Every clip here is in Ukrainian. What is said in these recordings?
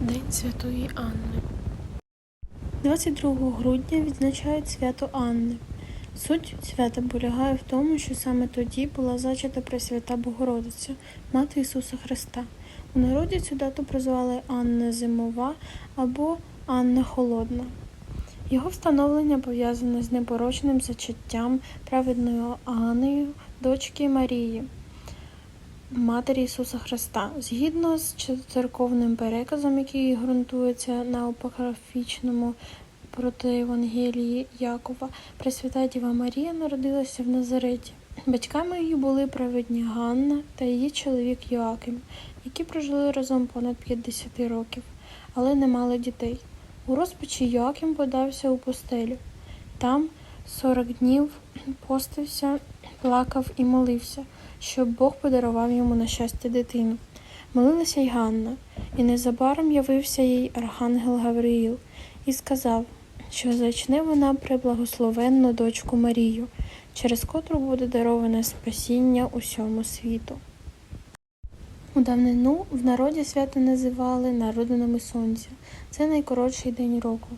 День Святої Анни. 22 грудня відзначають свято Анни. Суть свята полягає в тому, що саме тоді була зачата Пресвята Богородиця, Мати Ісуса Христа. У народі цю дату прозвали Анна Зимова або Анна Холодна. Його встановлення пов'язане з непорочним зачаттям праведною Аннею, дочки Марії, Матері Ісуса Христа. Згідно з церковним переказом, який ґрунтується на апокрифічному протоєвангелії Якова, Пресвята Діва Марія народилася в Назареті. Батьками її були праведні Ганна та її чоловік Йоаким, які прожили разом понад 50 років, але не мали дітей. У розпачі Йоаким подався у пустелю. Там 40 днів постився, плакав і молився, щоб Бог подарував йому на щастя дитину. Молилася й Ганна, і незабаром явився їй архангел Гавриїл і сказав, що зачне вона преблагословенну дочку Марію, через котру буде дароване спасіння усьому світу. У давнину в народі свято називали народинами сонця. Це найкоротший день року.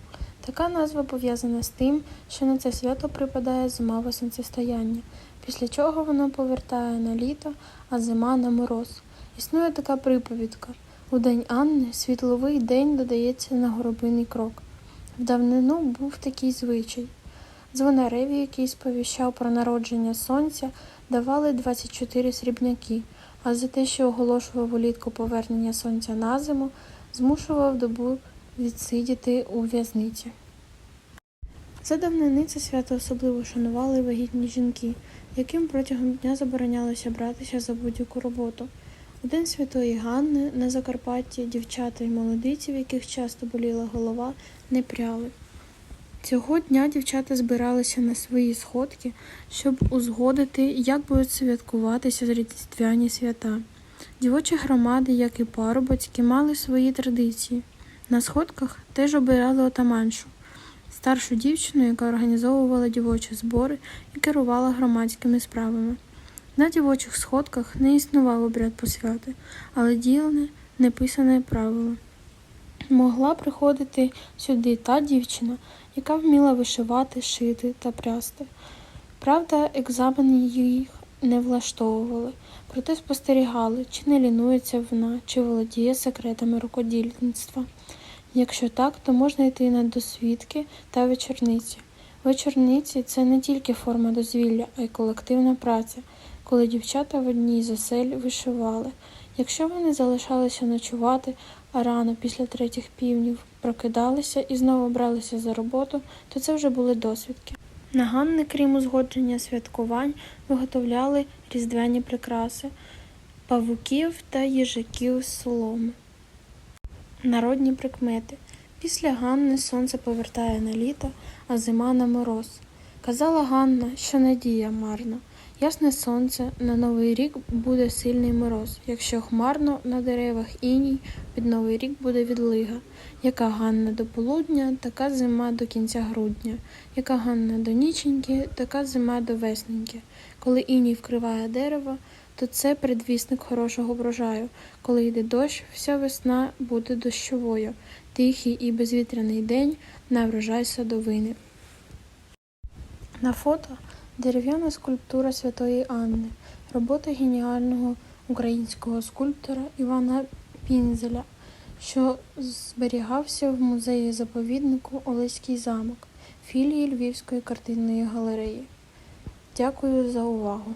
Така назва пов'язана з тим, що на це свято припадає зимове сонцестояння, після чого воно повертає на літо, а зима на мороз. Існує така приповідка. У день Анни світловий день додається на горобиний крок. В давнину був такий звичай. Дзвонареві, який сповіщав про народження сонця, давали 24 срібняки, а за те, що оголошував улітку повернення сонця на зиму, змушував добу відсидіти у в'язниці. За давнини це свято особливо шанували вагітні жінки, яким протягом дня заборонялося братися за будь-яку роботу. У день Святої Ганни на Закарпатті дівчата й молодиці, в яких часто боліла голова, не пряли. Цього дня дівчата збиралися на свої сходки, щоб узгодити, як будуть святкуватися різдвяні свята. Дівочі громади, як і парубоцькі, мали свої традиції. На сходках теж обирали отаманшу, старшу дівчину, яка організовувала дівочі збори і керувала громадськими справами. На дівочих сходках не існував обряд посвяти, але діяне неписане правило. Могла приходити сюди та дівчина, яка вміла вишивати, шити та прясти. Правда, екзамени їх не влаштовували, проте спостерігали, чи не лінується вона, чи володіє секретами рукодільництва. Якщо так, то можна йти на досвідки та вечорниці. Вечорниці це не тільки форма дозвілля, а й колективна праця, коли дівчата в одній з осель вишивали. Якщо вони залишалися ночувати, а рано після третіх півнів прокидалися і знову бралися за роботу, то це вже були досвідки. На Ганни, крім узгодження святкувань, виготовляли різдвяні прикраси, павуків та їжаків соломи. Народні прикмети. Після Ганни сонце повертає на літо, а зима на мороз. Казала Ганна, що надія марна. Ясне сонце, на новий рік буде сильний мороз. Якщо хмарно на деревах іній, під новий рік буде відлига. Яка Ганна до полудня, така зима до кінця грудня. Яка Ганна до ніченьки, така зима до весненьки. Коли іній вкриває дерево, то це предвісник хорошого врожаю. Коли йде дощ, вся весна буде дощовою. Тихий і безвітряний день на врожай садовини. На фото дерев'яна скульптура Святої Анни, робота геніального українського скульптора Івана Пінзеля, що зберігався в музеї заповіднику Олеський замок, філії Львівської картинної галереї. Дякую за увагу!